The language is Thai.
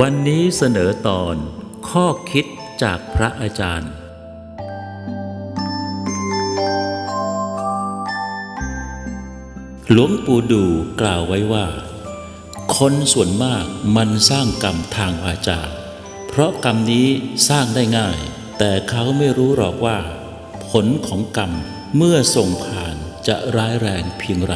วันนี้เสนอตอนข้อคิดจากพระอาจารย์ หลวงปู่ดูกล่าวไว้ว่า คนส่วนมากมันสร้างกรรมทางวาจาเพราะกรรมนี้สร้างได้ง่าย แต่เขาไม่รู้หรอกว่า ผลของกรรมเมื่อส่งผ่านจะร้ายแรงเพียงไร